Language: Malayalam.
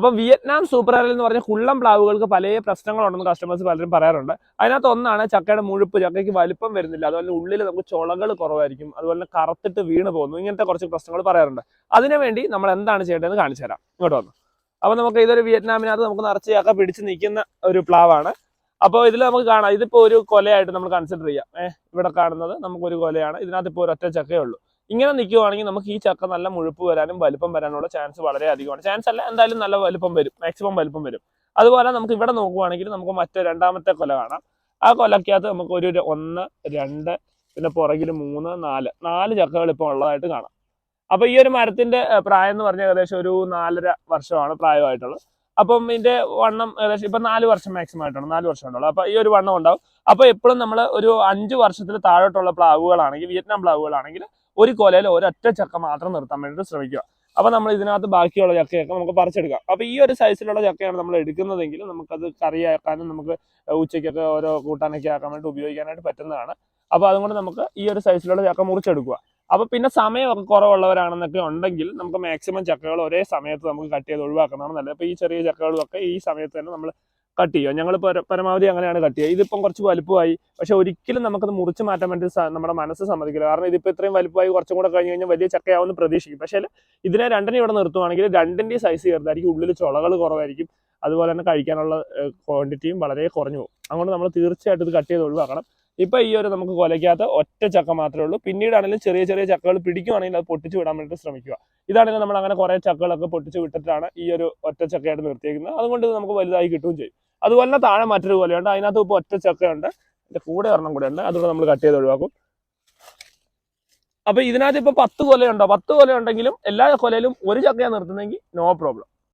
അപ്പൊ വിയറ്റ്നാം സൂപ്പർ അരൽ എന്ന് പറഞ്ഞ കുള്ളം പ്ലാവുകൾക്ക് പല പ്രശ്നങ്ങളുണ്ടെന്ന് കസ്റ്റമേഴ്സ് പലരും പറയാറുണ്ട്. അതിനകത്ത് ഒന്നാണ് ചക്കയുടെ മുഴുപ്പ് ചക്കയ്ക്ക് വലിപ്പം വരുന്നില്ല. അതുപോലെ ഉള്ളിൽ നമുക്ക് ചുളകൾ കുറവായിരിക്കും. അതുപോലെ കറുത്തിട്ട് വീണ് പോകുന്നു. ഇങ്ങനത്തെ കുറച്ച് പ്രശ്നങ്ങൾ പറയാറുണ്ട്. അതിനുവേണ്ടി നമ്മൾ എന്താണ് ചെയ്യേണ്ടതെന്ന് കാണിച്ചു തരാം. ഇങ്ങോട്ട് വന്നു. അപ്പൊ നമുക്ക് ഇതൊരു വിയറ്റ്നാമിനകത്ത് നമുക്ക് നിറച്ച് ചക്ക പിടിച്ച് നിൽക്കുന്ന ഒരു പ്ലാവാണ്. അപ്പോൾ ഇതിൽ നമുക്ക് കാണാം. ഇതിപ്പോ ഒരു കൊലയായിട്ട് നമ്മൾ കൺസിഡർ ചെയ്യാം. ഏഹ് ഇവിടെ കാണുന്നത് നമുക്കൊരു കൊലയാണ്. ഇതിനകത്ത് ഇപ്പോൾ ഒരൊറ്റ ചക്കയേ ഉള്ളൂ. ഇങ്ങനെ നിൽക്കുവാണെങ്കിൽ നമുക്ക് ഈ ചക്ക നല്ല മുഴുപ്പ് വരാനും വലുപ്പം വരാനുള്ള ചാൻസ് വളരെ അധികമാണ്. ചാൻസ് അല്ല എന്തായാലും നല്ല വലുപ്പം വരും. മാക്സിമം വലുപ്പം വരും. അതുപോലെ നമുക്ക് ഇവിടെ നോക്കുവാണെങ്കിൽ നമുക്ക് മറ്റേ രണ്ടാമത്തെ കൊല കാണാം. ആ കൊലക്കകത്ത് നമുക്ക് ഒരു ഒന്ന് രണ്ട് പിന്നെ പുറകിൽ മൂന്ന് നാല്. നാല് ചക്കകൾ ഇപ്പോൾ ഉള്ളതായിട്ട് കാണാം. അപ്പോൾ ഈ ഒരു മരത്തിന്റെ പ്രായം എന്ന് പറഞ്ഞാൽ ഏകദേശം ഒരു നാലര വർഷമാണ് പ്രായമായിട്ടുള്ളത്. അപ്പം ഇതിന്റെ വണ്ണം ഏകദേശം ഇപ്പൊ നാല് വർഷം മാക്സിമം ആയിട്ടാണ് നാല് വർഷം ഉണ്ടാവും അപ്പൊ ഈ ഒരു വണ്ണം ഉണ്ടാവും. അപ്പൊ എപ്പോഴും നമ്മൾ ഒരു അഞ്ച് വർഷത്തിൽ താഴോട്ടുള്ള പ്ലാവുകളാണെങ്കിൽ വിയറ്റ്നാം പ്ലാവുകളാണെങ്കിൽ ഒരു കൊലയിൽ ഒരൊറ്റ ചക്ക മാത്രം നിർത്താൻ വേണ്ടിയിട്ട് ശ്രമിക്കുക. അപ്പൊ നമ്മൾ ഇതിനകത്ത് ബാക്കിയുള്ള ചക്കയൊക്കെ നമുക്ക് പറിച്ചെടുക്കാം. അപ്പൊ ഈ ഒരു സൈസിലുള്ള ചക്കയാണ് നമ്മൾ എടുക്കുന്നതെങ്കിൽ നമുക്കത് കറിയാക്കാനും നമുക്ക് ഉച്ചയ്ക്കൊക്കെ ഓരോ കൂട്ടാനൊക്കെ ആക്കാൻ വേണ്ടി ഉപയോഗിക്കാനായിട്ട് പറ്റുന്നതാണ്. അപ്പൊ അതുകൊണ്ട് നമുക്ക് ഈ ഒരു സൈസിലുള്ള ചക്ക മുറിച്ചെടുക്കുക. അപ്പൊ പിന്നെ സമയമൊക്കെ കുറവുള്ളവരാണെന്നൊക്കെ ഉണ്ടെങ്കിൽ നമുക്ക് മാക്സിമം ചക്കകൾ ഒരേ സമയത്ത് നമുക്ക് കട്ട് ചെയ്ത് ഒഴിവാക്കുന്നതാണ് നല്ലത്. അപ്പൊ ഈ ചെറിയ ചക്കകളൊക്കെ ഈ സമയത്ത് തന്നെ നമ്മൾ കട്ട് ചെയ്യുക. ഞങ്ങൾ പരമാവധി അങ്ങനെയാണ് കട്ട് ചെയ്യുക. ഇതിപ്പം കുറച്ച് വലുപ്പമായി. പക്ഷെ ഒരിക്കലും നമുക്കത് മുറിച്ച് മാറ്റാൻ വേണ്ടി നമ്മുടെ മനസ്സ് സമ്മതിക്കില്ല. കാരണം ഇതിപ്പോൾ ഇത്രയും വലുപ്പമായി കുറച്ചും കൂടെ കഴിഞ്ഞ് കഴിഞ്ഞാൽ വലിയ ചക്കയാവുമെന്ന് പ്രതീക്ഷിക്കും. പക്ഷേ ഇതിനെ രണ്ടിനെ ഇവിടെ നിർത്തുവാണെങ്കിൽ രണ്ടിന്റെ സൈസ് ചെറുതായിരിക്കും. ഉള്ളിൽ ചുളകൾ കുറവായിരിക്കും. അതുപോലെ തന്നെ കഴിക്കാനുള്ള ക്വാണ്ടിറ്റിയും വളരെ കുറഞ്ഞു പോകും. അതുകൊണ്ട് നമ്മൾ തീർച്ചയായിട്ടും ഇത് കട്ട് ചെയ്ത് ഒഴിവാക്കണം. ഇപ്പൊ ഈ ഒരു നമുക്ക് കൊലയ്ക്കാത്ത ഒറ്റ ചക്ക മാത്രമേ ഉള്ളൂ. പിന്നീടാണെങ്കിലും ചെറിയ ചെറിയ ചക്കകൾ പിടിക്കുവാണെങ്കിൽ അത് പൊട്ടിച്ച് വിടാൻ വേണ്ടി ശ്രമിക്കുക. ഇതാണെങ്കിൽ നമ്മൾ അങ്ങനെ കുറേ ചക്കകളൊക്കെ പൊട്ടിച്ച് വിട്ടിട്ടാണ് ഈ ഒരു ഒറ്റ ചക്കയായിട്ട് നിർത്തിയിരിക്കുന്നത് അതുകൊണ്ട് നമുക്ക് വലുതായി കിട്ടുകയും ചെയ്യും. അതുപോലെ താഴെ മറ്റൊരു കൊലയുണ്ട്. അതിനകത്ത് ഇപ്പോൾ ഒറ്റ ചക്കയുണ്ട്. അതിന്റെ കൂടെ ഒരെണ്ണം കൂടെ ഉണ്ട്. അതുകൂടെ നമ്മൾ കട്ട് ചെയ്ത് ഒഴിവാക്കും. അപ്പൊ ഇതിനകത്ത് ഇപ്പൊ പത്ത് കൊലയുണ്ടോ? പത്ത് കൊല ഉണ്ടെങ്കിലും എല്ലാ കൊലയിലും ഒരു ചക്കയാണ് നിർത്തുന്നതെങ്കിൽ നോ പ്രോബ്ലം